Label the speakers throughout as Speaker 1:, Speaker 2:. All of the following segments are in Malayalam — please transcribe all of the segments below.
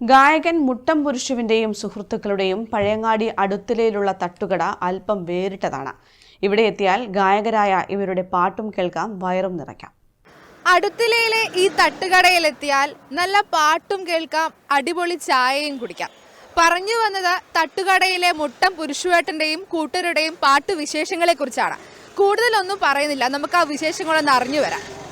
Speaker 1: ഗായകൻ മുട്ടം പുരുഷുവിന്റെയും സുഹൃത്തുക്കളുടെയും പഴയങ്ങാടി അടുത്തിലയിലുള്ള തട്ടുകട അല്പം വേറിട്ടതാണ്. ഇവിടെ എത്തിയാൽ ഗായകരായ ഇവരുടെ പാട്ടും കേൾക്കാം വയറും നിറയ്ക്കാം.
Speaker 2: അടുത്തിലയിലെ ഈ തട്ടുകടയിലെത്തിയാൽ നല്ല പാട്ടും കേൾക്കാം അടിപൊളി ചായയും കുടിക്കാം. പറഞ്ഞു വന്നത് തട്ടുകടയിലെ മുട്ടം പുരുഷുവേട്ടന്റെയും കൂട്ടരുടെയും പാട്ട് വിശേഷങ്ങളെ കുറിച്ചാണ് കൂടുതലൊന്നും പറയുന്നില്ല. നമുക്ക് ആ വിശേഷങ്ങളൊന്ന് അറിഞ്ഞു വരാം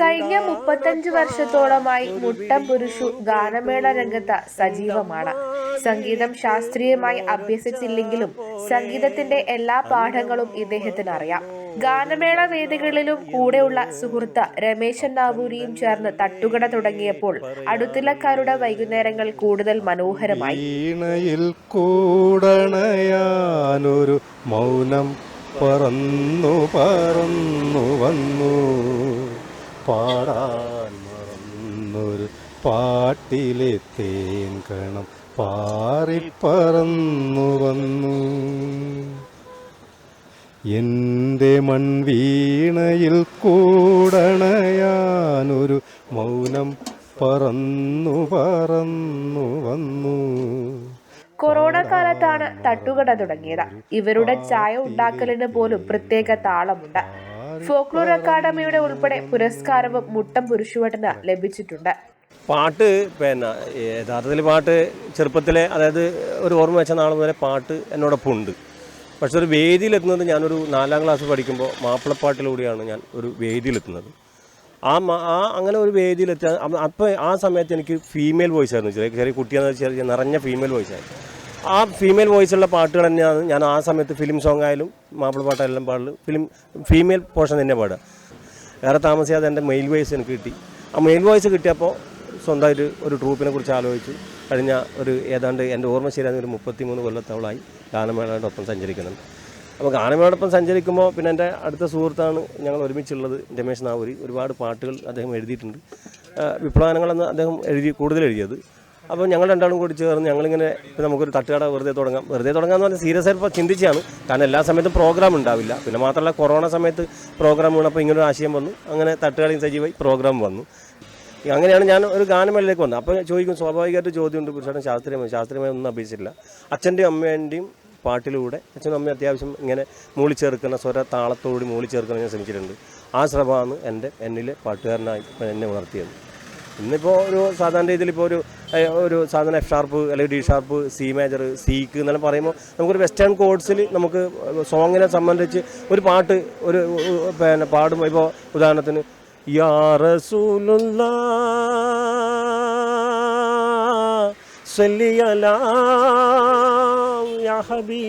Speaker 3: കഴിഞ്ഞ മുപ്പത്തഞ്ച് വർഷത്തോളമായി മുട്ടം പുരുഷു ഗാനമേള രംഗത്ത് സജീവമാണ്. സംഗീതം ശാസ്ത്രീയമായി അഭ്യസിച്ചില്ലെങ്കിലും സംഗീതത്തിന്റെ എല്ലാ പാഠങ്ങളും ഇദ്ദേഹത്തിന് അറിയാം ഗാനമേള വേദികളിലും കൂടെയുള്ള സുഹൃത്ത് രമേശൻ നാവൂരിയും ചേർന്ന് തട്ടുകട തുടങ്ങിയപ്പോൾ അടുത്തിലക്കാരുടെ വൈകുന്നേരങ്ങൾ കൂടുതൽ മനോഹരമായി.
Speaker 4: മൗനം പറന്നു പറന്നു വന്നു. പാടാൻ പാട്ടിലെ തേൻ കണം പാറിപ്പറന്നു വന്നു എന്റെ മൺവീണയിൽ കൂടണയാനൊരു മൗനം പറന്നു പറന്നു വന്നു.
Speaker 3: കൊറോണ കാലത്താണ് തട്ടുകട തുടങ്ങിയത്. ഇവരുടെ ചായ ഉണ്ടാക്കലിന് പോലും പ്രത്യേക താളമുണ്ട്. ഫോക്ലോർ അക്കാദമിയുടെ ഉൾപ്പെടെ പുരസ്കാരവും മുട്ടം പുരുഷുവട്ടന് ലഭിച്ചിട്ടുണ്ട്.
Speaker 5: പാട്ട് പിന്നെ യഥാർത്ഥത്തിൽ പാട്ട് ചെറുപ്പത്തിലെ അതായത് ഒരു ഓർമ്മ വെച്ച നാൾ മുതലേ പാട്ട് എന്നോടൊപ്പം ഉണ്ട്. പക്ഷെ ഒരു വേദിയിലെത്തുന്നത് ഞാനൊരു നാലാം ക്ലാസ് പഠിക്കുമ്പോൾ മാപ്പിളപ്പാട്ടിലൂടെയാണ് ഞാൻ ഒരു വേദിയിലെത്തുന്നത്. ആ മ- ആ അങ്ങനെ ഒരു വേദിയിലെത്താൻ അപ്പോൾ ആ സമയത്ത് എനിക്ക് ഫീമെയിൽ വോയിസ് ആയിരുന്നു. ചെറിയ ചെറിയ കുട്ടിയെന്ന് വെച്ചാൽ നിറഞ്ഞ ഫീമെയിൽ വോയിസ് ആയിരുന്നു. ആ ഫീമെയിൽ വോയിസുള്ള പാട്ടുകൾ തന്നെയാണ് ഞാൻ ആ സമയത്ത് ഫിലിം സോങ് ആയാലും മാപ്പിളപ്പാട്ടെല്ലാം പാടൽ. ഫിലിം ഫീമെയിൽ പോർഷൻ തന്നെ പാടുക. വേറെ താമസിയാതെ എന്റെ മെയിൽ വോയിസ് എനിക്ക് കിട്ടി. ആ മെയിൽ വോയിസ് കിട്ടിയപ്പോൾ സ്വന്തമായിട്ട് ഒരു ട്രൂപ്പിനെ കുറിച്ച് ആലോചിച്ചു കഴിഞ്ഞ ഒരു ഏതാണ്ട് എന്റെ ഓർമ്മ ശരിയാണ് ഒരു മുപ്പത്തി മൂന്ന് കൊല്ലത്തോളമായി ഗാനമേളയോടൊപ്പം സഞ്ചരിക്കുന്നുണ്ട്. അപ്പോൾ ഗാനമേളയോടൊപ്പം സഞ്ചരിക്കുമ്പോൾ പിന്നെ എന്റെ അടുത്ത സുഹൃത്താണ് ഞങ്ങൾ ഒരുമിച്ചുള്ളത് രമേശ് നാവൂരി. ഒരുപാട് പാട്ടുകൾ അദ്ദേഹം എഴുതിയിട്ടുണ്ട്. വിപ്ലവനങ്ങളെന്ന് അദ്ദേഹം എഴുതി കൂടുതൽ എഴുതിയത്. അപ്പോൾ ഞങ്ങൾ രണ്ടാളും കൂടി ചേർന്ന് ഞങ്ങളിങ്ങനെ ഇപ്പോൾ നമുക്കൊരു തട്ടുകട വെറുതെ തുടങ്ങാം. വെറുതെ തുടങ്ങാമെന്ന് പറഞ്ഞാൽ സീരിയസ് ആയിട്ട് ചിന്തിച്ചാണ്. കാരണം എല്ലാ സമയത്തും പ്രോഗ്രാം ഉണ്ടാവില്ല. പിന്നെ മാത്രമല്ല കൊറോണ സമയത്ത് പ്രോഗ്രാം വീണപ്പോൾ ഇങ്ങനൊരു ആശയം വന്നു. അങ്ങനെ തട്ടുകടയും സജീവമായി പ്രോഗ്രാം വന്നു. അങ്ങനെയാണ് ഞാൻ ഒരു ഗാനമേളയിലേക്ക് വന്നത്. അപ്പോൾ ചോദിക്കും സ്വാഭാവികമായിട്ട് ചോദ്യമുണ്ട് പുരുഷൻ ശാസ്ത്രീയമായി ശാസ്ത്രീയമായി ഒന്നും അഭ്യസിച്ചില്ല അച്ഛന്റെയും അമ്മേന്റെയും പാട്ടിലൂടെ അച്ഛനും അമ്മയും അത്യാവശ്യം ഇങ്ങനെ മൂളി ചേർക്കുന്ന സ്വര താളത്തോടി മൂളി ചേർക്കാൻ ഞാൻ ശ്രമിച്ചിട്ടുണ്ട്. ആ ശ്രമമാണ് എന്റെ എന്നിലെ പാട്ടുകാരനായി എന്നെ ഉണർത്തിയത് ഇന്നിപ്പോൾ ഒരു സാധാരണ രീതിയിൽ ഇപ്പോൾ ഒരു ഒരു സാധാരണ എഫ് ഷാർപ്പ് അല്ലെങ്കിൽ ഡി ഷാർപ്പ് സി മേജർ സീക്ക് എന്നെല്ലാം പറയുമ്പോൾ നമുക്കൊരു വെസ്റ്റേൺ കോഡ്സിൽ നമുക്ക് സോങ്ങിനെ സംബന്ധിച്ച് ഒരു പാട്ട് ഒരു പിന്നെ പാടുമ്പോൾ ഇപ്പോൾ ഉദാഹരണത്തിന് യാ റസൂലുള്ള ഹബീ.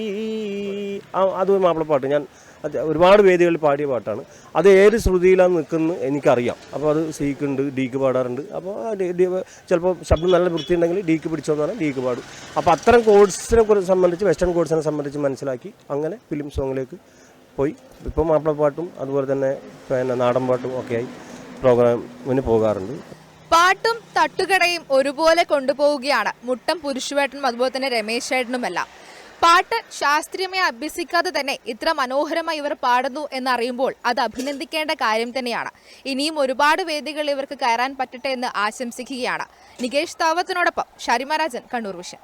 Speaker 5: അത് മാപ്പിളപ്പാട്ട് ഞാൻ ഒരുപാട് വേദികളിൽ പാടിയ പാട്ടാണ്. അത് ഏത് ശ്രുതിയിലാണ് നിൽക്കുന്നത് എനിക്കറിയാം. അപ്പോൾ അത് സിക്ക് ഉണ്ട് ഡിക്ക് പാടാറുണ്ട്. അപ്പോൾ ചിലപ്പോൾ ശബ്ദം നല്ല വൃത്തിയുണ്ടെങ്കിൽ ഡിക്ക് പിടിച്ചോന്ന് പറഞ്ഞാൽ ഡിക്ക് പാടും. അപ്പോൾ അത്തരം കോഴ്സിനെ കുറിച്ച് സംബന്ധിച്ച് വെസ്റ്റേൺ കോഴ്സിനെ സംബന്ധിച്ച് മനസ്സിലാക്കി അങ്ങനെ ഫിലിം സോങ്ങിലേക്ക് പോയി. ഇപ്പോൾ മാപ്പിളപ്പാട്ടും അതുപോലെ തന്നെ പിന്നെ നാടൻ പാട്ടും ഒക്കെയായി പ്രോഗ്രാമിന് പോകാറുണ്ട്.
Speaker 2: പാട്ടും തട്ടുകടയും ഒരുപോലെ കൊണ്ടുപോവുകയാണ്. മുട്ടം പുരുഷുവേട്ടനും അതുപോലെ തന്നെ രമേശ് ചേട്ടനുമെല്ലാം പാട്ട് ശാസ്ത്രീയമായി അഭ്യസിക്കാതെ തന്നെ ഇത്ര മനോഹരമായി ഇവർ പാടുന്നു എന്നറിയുമ്പോൾ അത് അഭിനന്ദിക്കേണ്ട കാര്യം തന്നെയാണ്. ഇനിയും ഒരുപാട് വേദികൾ ഇവർക്ക് കയറാൻ പറ്റട്ടെ എന്ന് ആശംസിക്കുകയാണ്. നികേഷ് താവത്തിനോടൊപ്പം ഷരിമരാജൻ കണ്ണൂർ വിഷൻ.